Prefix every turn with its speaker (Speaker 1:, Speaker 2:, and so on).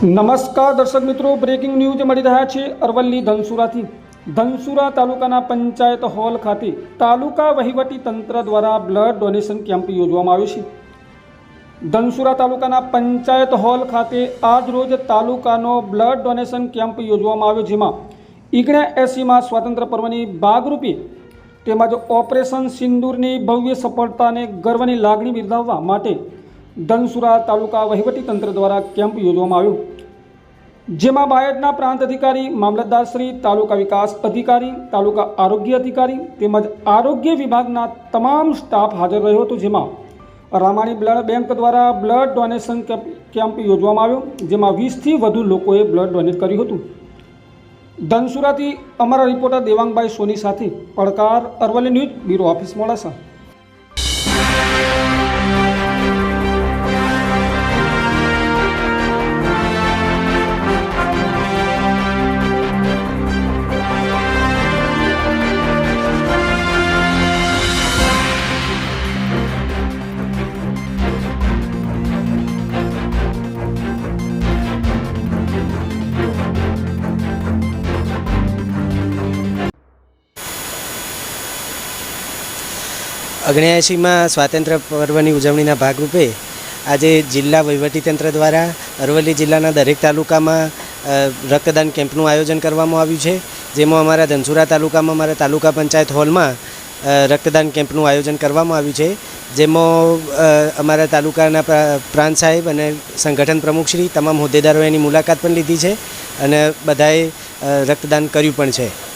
Speaker 1: નમસ્કાર દર્શક મિત્રો બ્રેકિંગ ન્યૂઝ મળી રહ્યા છે અરવલ્લી ધનસુરાથી. ધનસુરા તાલુકાના પંચાયત હોલ ખાતે તાલુકા વહીવટી તંત્ર દ્વારા બ્લડ ડોનેશન કેમ્પ યોજવામાં આવ્યો છે. ધનસુરા તાલુકાના પંચાયત હોલ ખાતે આજરોજ તાલુકાનો બ્લડ ડોનેશન કેમ્પ યોજવામાં આવ્યો, જેમાં ઈગણા એસીમાં સ્વાતંત્ર્ય પર્વની ભાગરૂપે તેમજ ઓપરેશન સિંદૂરની ભવ્ય સફળતાને ગર્વની લાગણી બિરદાવવા માટે ધનસુરા તાલુકા વહીવટી તંત્ર દ્વારા કેમ્પ યોજવામાં આવ્યો. જેમાં બાયડના પ્રાંત અધિકારી મામલતદારશ્રી તાલુકા વિકાસ અધિકારી, તાલુકા આરોગ્ય અધિકારી તેમજ આરોગ્ય વિભાગના તમામ સ્ટાફ હાજર રહ્યો હતો. જેમાં રામાણી બ્લડ બેંક દ્વારા બ્લડ ડોનેશન કેમ્પ યોજવામાં આવ્યો, જેમાં વીસથી વધુ લોકોએ બ્લડ ડોનેટ કર્યું હતું. ધનસુરાથી અમારા રિપોર્ટર દેવાંગભાઈ સોની સાથે પડકાર Aravalli news, bureau office Modasa.
Speaker 2: ઓગણ્યાએંશીમાં સ્વાતંત્ર્ય પર્વની ઉજવણીના ભાગરૂપે આજે જિલ્લા વહીવટીતંત્ર દ્વારા અરવલ્લી જિલ્લાના દરેક તાલુકામાં રક્તદાન કેમ્પનું આયોજન કરવામાં આવ્યું છે, જેમાં અમારા ધનસુરા તાલુકામાં, અમારા તાલુકા પંચાયત હોલમાં રક્તદાન કેમ્પનું આયોજન કરવામાં આવ્યું છે, જેમાં અમારા તાલુકાના પ્રા- પ્રાંત સાહેબ અને સંગઠન પ્રમુખશ્રી તમામ હોદ્દેદારોએ એની મુલાકાત પણ લીધી છે અને બધાએ રક્તદાન કર્યું પણ છે.